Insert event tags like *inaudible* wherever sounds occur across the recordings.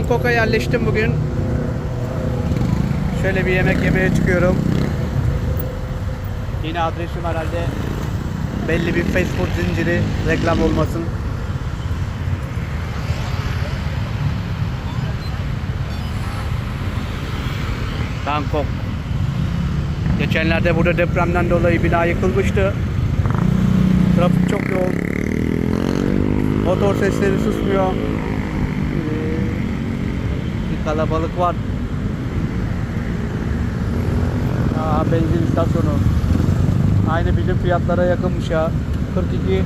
Bangkok'a yerleştim bugün. Şöyle bir yemek yemeye çıkıyorum. Yine adresim herhalde belli bir fast food zinciri reklam olmasın. Bangkok. Geçenlerde burada depremden dolayı bina yıkılmıştı. Trafik çok yoğun. Motor sesleri susmuyor. Kalabalık var. Aa, benzin istasyonu. Aynı bizim fiyatlara yakınmış ya. 42 70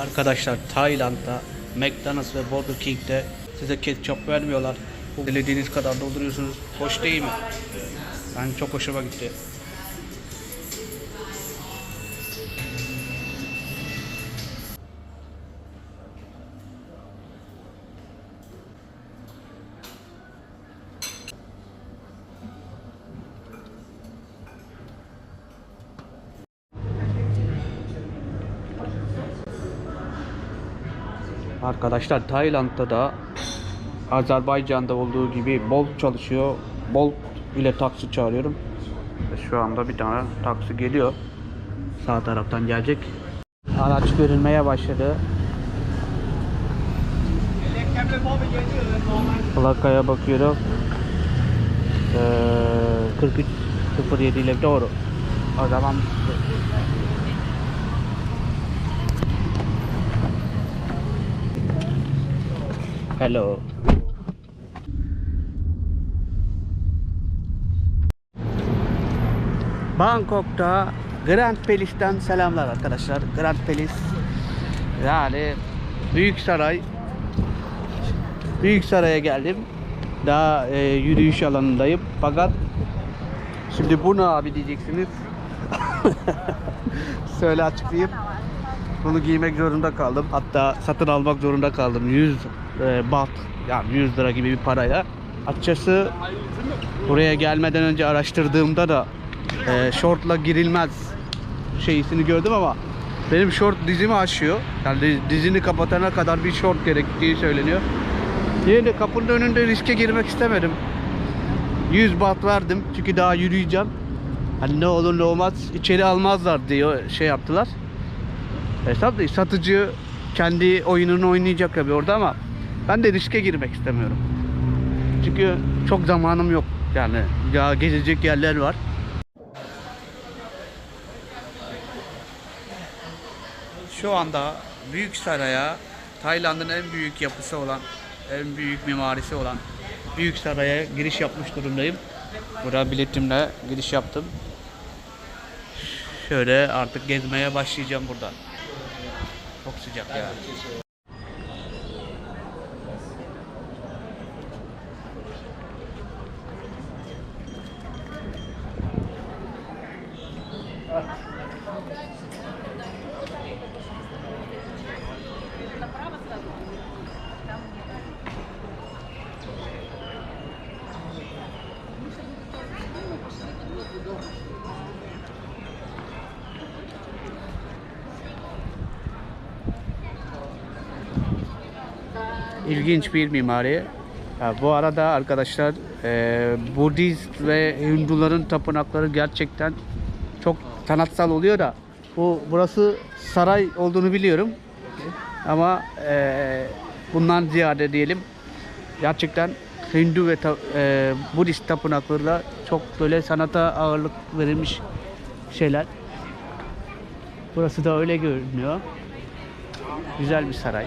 Arkadaşlar Tayland'da McDonald's ve Burger King'de size ketçap vermiyorlar. Dilediğiniz kadar dolduruyorsunuz. Hoş değil mi? Ben çok hoşuma gitti. Arkadaşlar Tayland'da da Azerbaycan'da olduğu gibi Bolt çalışıyor. Bolt ile taksi çağırıyorum. Şu anda bir tane taksi geliyor. Sağ taraftan gelecek. Araç görünmeye başladı. Plakaya bakıyorum. Ee, 4307 ile doğru. O zaman Hello. Bangkok'ta Grand Palace'ten selamlar arkadaşlar. Grand Palace yani Büyük Saray Büyük Saray'a geldim. Daha e, yürüyüş alanındayım. Fakat şimdi bu ne abi diyeceksiniz. *laughs* Söyle açıklayayım. Bunu giymek zorunda kaldım. Hatta satın almak zorunda kaldım. 100 e, baht yani 100 lira gibi bir paraya. Açıkçası buraya gelmeden önce araştırdığımda da e, şortla girilmez şeysini gördüm ama benim şort dizimi aşıyor. Yani diz- dizini kapatana kadar bir şort gerektiği söyleniyor. Yine de kapının önünde riske girmek istemedim. 100 baht verdim çünkü daha yürüyeceğim. Hani ne olur ne olmaz içeri almazlar diye şey yaptılar. Değil. Satıcı kendi oyununu oynayacak tabii orada ama ben de riske girmek istemiyorum. Çünkü çok zamanım yok. Yani ya gezecek yerler var. Şu anda Büyük Saray'a Tayland'ın en büyük yapısı olan, en büyük mimarisi olan Büyük Saray'a giriş yapmış durumdayım. Buraya biletimle giriş yaptım. Şöyle artık gezmeye başlayacağım burada. Çok sıcak ya. İlginç bir mimari. Bu arada arkadaşlar e, Budist ve Hinduların tapınakları gerçekten çok sanatsal oluyor da bu burası saray olduğunu biliyorum. Ama e, bundan ziyade diyelim gerçekten Hindu ve ta- e, Budist tapınakları da çok böyle sanata ağırlık verilmiş şeyler. Burası da öyle görünüyor. Güzel bir saray.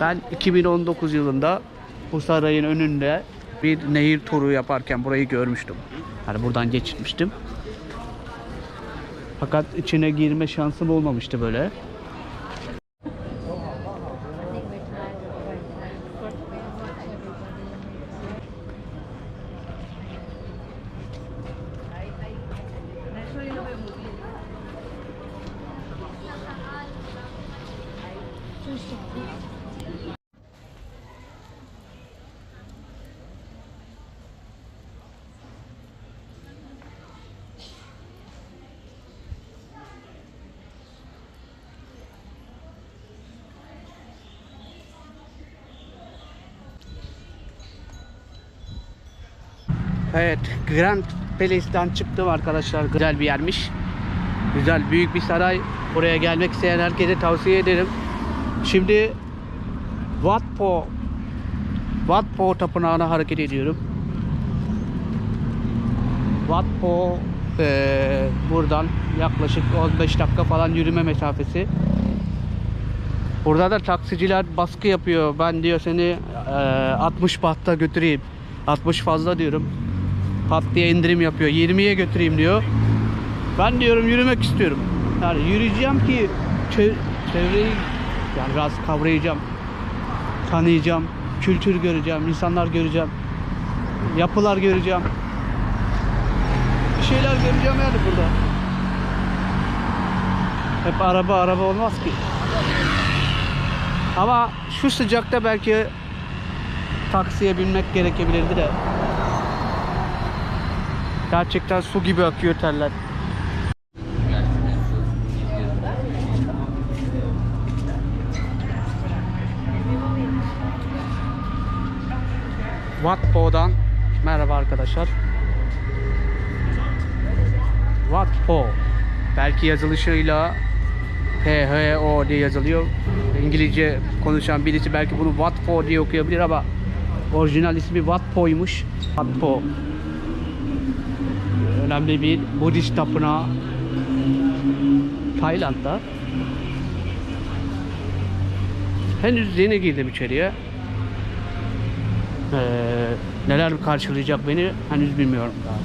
Ben 2019 yılında bu sarayın önünde bir nehir turu yaparken burayı görmüştüm. Hani buradan geçmiştim. Fakat içine girme şansım olmamıştı böyle. Evet Grand Palace'den çıktım arkadaşlar. Güzel bir yermiş. Güzel büyük bir saray. Oraya gelmek isteyen herkese tavsiye ederim. Şimdi Wat Po Wat Po tapınağına hareket ediyorum. Wat Po eee, buradan yaklaşık 15 dakika falan yürüme mesafesi. Burada da taksiciler baskı yapıyor. Ben diyor seni eee, 60 bahta götüreyim. 60 fazla diyorum. Pat diye indirim yapıyor. 20'ye götüreyim diyor. Ben diyorum yürümek istiyorum. Yani yürüyeceğim ki çe- çevreyi yani biraz kavrayacağım. Tanıyacağım. Kültür göreceğim. insanlar göreceğim. Yapılar göreceğim. Bir şeyler göreceğim yani burada. Hep araba araba olmaz ki. Ama şu sıcakta belki taksiye binmek gerekebilirdi de. Gerçekten su gibi akıyor teller. Watpo'dan merhaba arkadaşlar. Watpo belki yazılışıyla P-H-O diye yazılıyor. İngilizce konuşan birisi belki bunu Watpo diye okuyabilir ama orijinal ismi Watpo'ymuş. Watpo önemli bir Budist tapınağı Tayland'da. Henüz yeni girdim içeriye e, neler karşılayacak beni henüz bilmiyorum daha.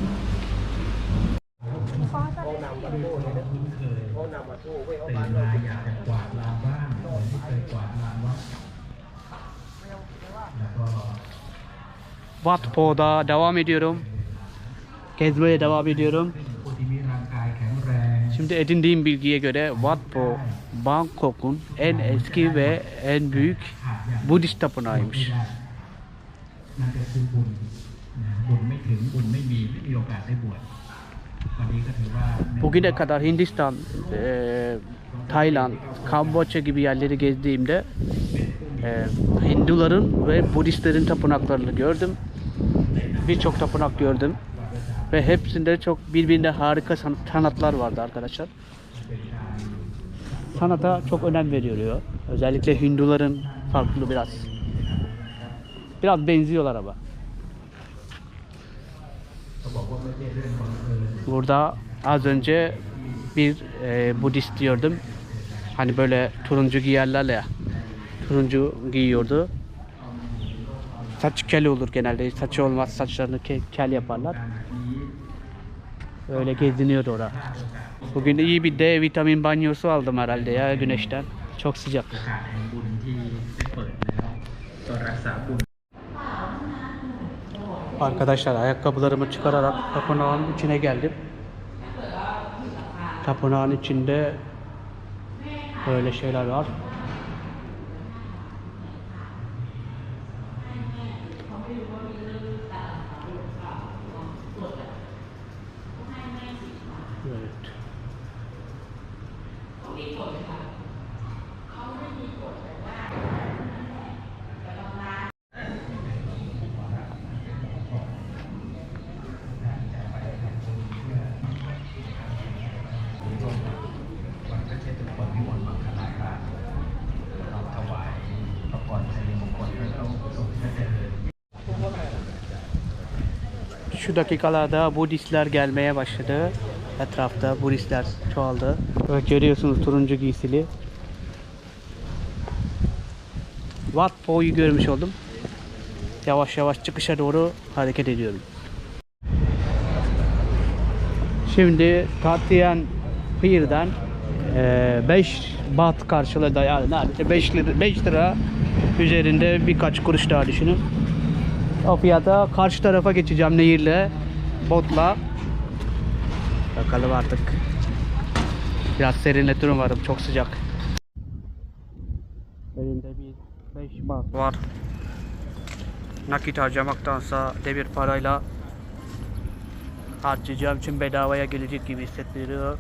Wat Po'da devam ediyorum. Gezmeye devam ediyorum. Şimdi edindiğim bilgiye göre Wat Po Bangkok'un en eski ve en büyük Budist tapınağıymış. ได้นั่นก็คือบุญนะบุญไม่ถึงบุญไม่มีไม่มีโอกาสได้บวชวันนี้ก็ถือว่าใน Bugüne kadar Hindistan, eee, Tayland, Kamboçya gibi yerleri gezdiğimde eee, Hinduların ve Budistlerin tapınaklarını gördüm. Birçok tapınak gördüm. Ve hepsinde çok birbirine harika san- sanatlar vardı arkadaşlar. Sanata çok önem veriyor. Özellikle Hinduların farklı biraz. Biraz benziyorlar ama. Burada az önce bir e, Budist gördüm. Hani böyle turuncu giyerler ya. Turuncu giyiyordu. Saç kel olur genelde. Saçı olmaz. Saçlarını ke- kel yaparlar. Öyle geziniyordu orada. Bugün iyi bir D vitamin banyosu aldım herhalde ya güneşten. Çok sıcak. Arkadaşlar ayakkabılarımı çıkararak tapınağın içine geldim. Tapınağın içinde böyle şeyler var. Şu dakikalarda Budistler gelmeye başladı. Etrafta Budistler çoğaldı. Evet, görüyorsunuz turuncu giysili. Wat Po'yu görmüş oldum. Yavaş yavaş çıkışa doğru hareket ediyorum. Şimdi Tatian Pier'den 5 bat karşılığı yani neredeyse 5 lira, 5 lira üzerinde birkaç kuruş daha düşünün. O karşı tarafa geçeceğim nehirle, botla. Bakalım artık. Biraz serinletir umarım. Çok sıcak. Elimde bir 5 baht var. Nakit harcamaktansa devir parayla harcayacağım için bedavaya gelecek gibi hissettiriyor.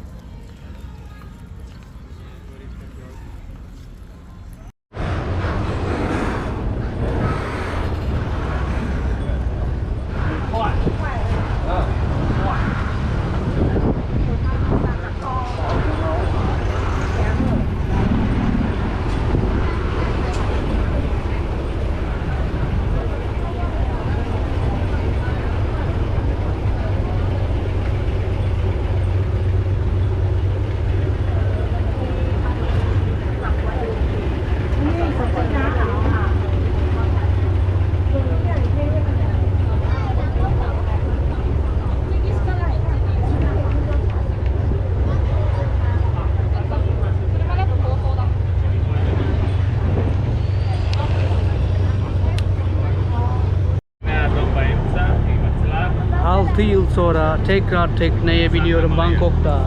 sonra tekrar tekneye biniyorum Bangkok'ta.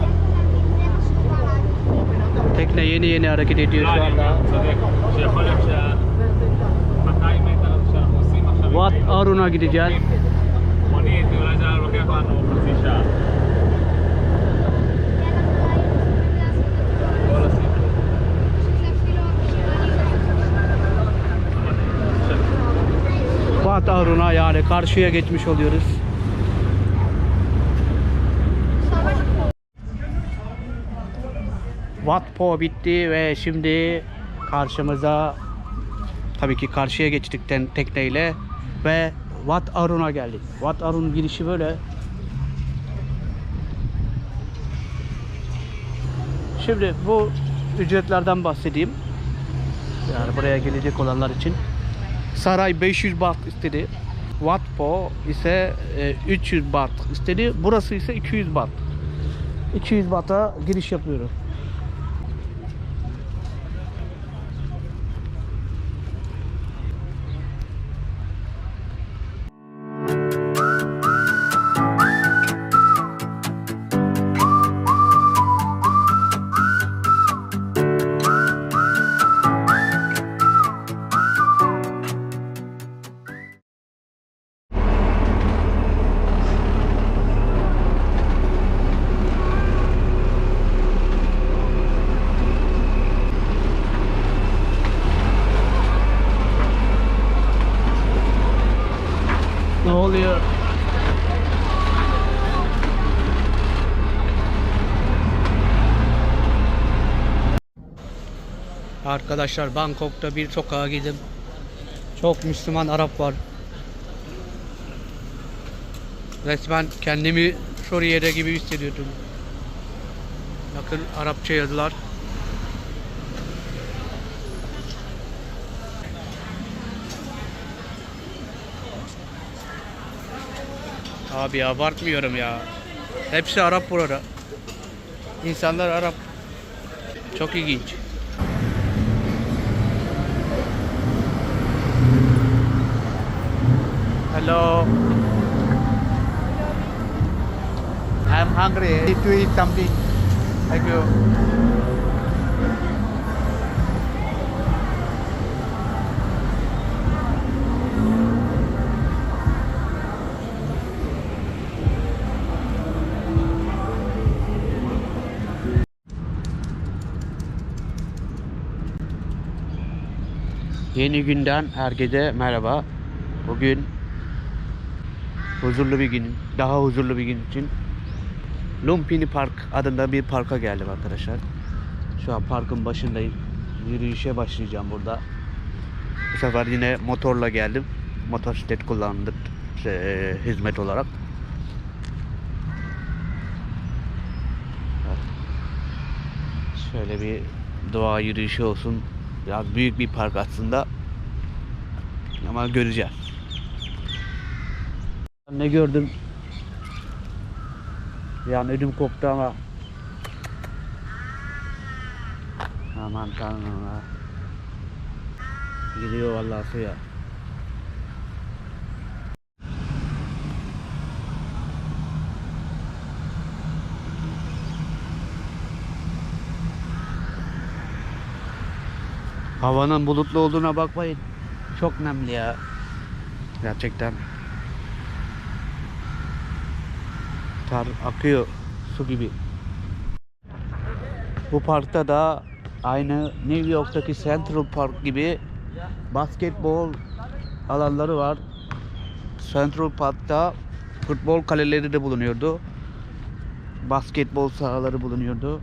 Tekne yeni yeni hareket ediyor şu anda. Wat Arun'a gideceğiz. Bat Arun'a yani karşıya geçmiş oluyoruz. Wat Po bitti ve şimdi karşımıza tabii ki karşıya geçtik ten- tekneyle ve Wat Arun'a geldik. Wat Arun girişi böyle. Şimdi bu ücretlerden bahsedeyim. Yani buraya gelecek olanlar için. Saray 500 baht istedi. Wat Po ise e, 300 baht istedi. Burası ise 200 baht. 200 bahta giriş yapıyorum. Arkadaşlar Bangkok'ta bir sokağa gittim. Çok Müslüman Arap var. Resmen kendimi Suriye'de gibi hissediyordum. Bakın Arapça yazılar. Abi abartmıyorum ya. Hepsi Arap burada. İnsanlar Arap. Çok ilginç. Hello. I'm hungry. I Need to eat something. Thank you. Yeni günden herkese merhaba. Bugün huzurlu bir gün, daha huzurlu bir gün için Lumpini Park adında bir parka geldim arkadaşlar. Şu an parkın başındayım. Yürüyüşe başlayacağım burada. Bu sefer yine motorla geldim. Motosiklet kullandık e, hizmet olarak. Şöyle bir doğa yürüyüşü olsun. Biraz büyük bir park aslında. Ama göreceğiz. Ne gördüm? Yani ödüm koptu ama. Aman tanrım ha. Gidiyor vallahi suya. Havanın bulutlu olduğuna bakmayın. Çok nemli ya. Gerçekten. Ter akıyor su gibi. Bu parkta da aynı New York'taki Central Park gibi basketbol alanları var. Central Park'ta futbol kaleleri de bulunuyordu. Basketbol sahaları bulunuyordu.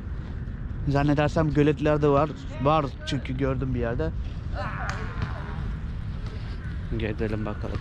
Zannedersem göletler de var. Var çünkü gördüm bir yerde. Gezelim bakalım.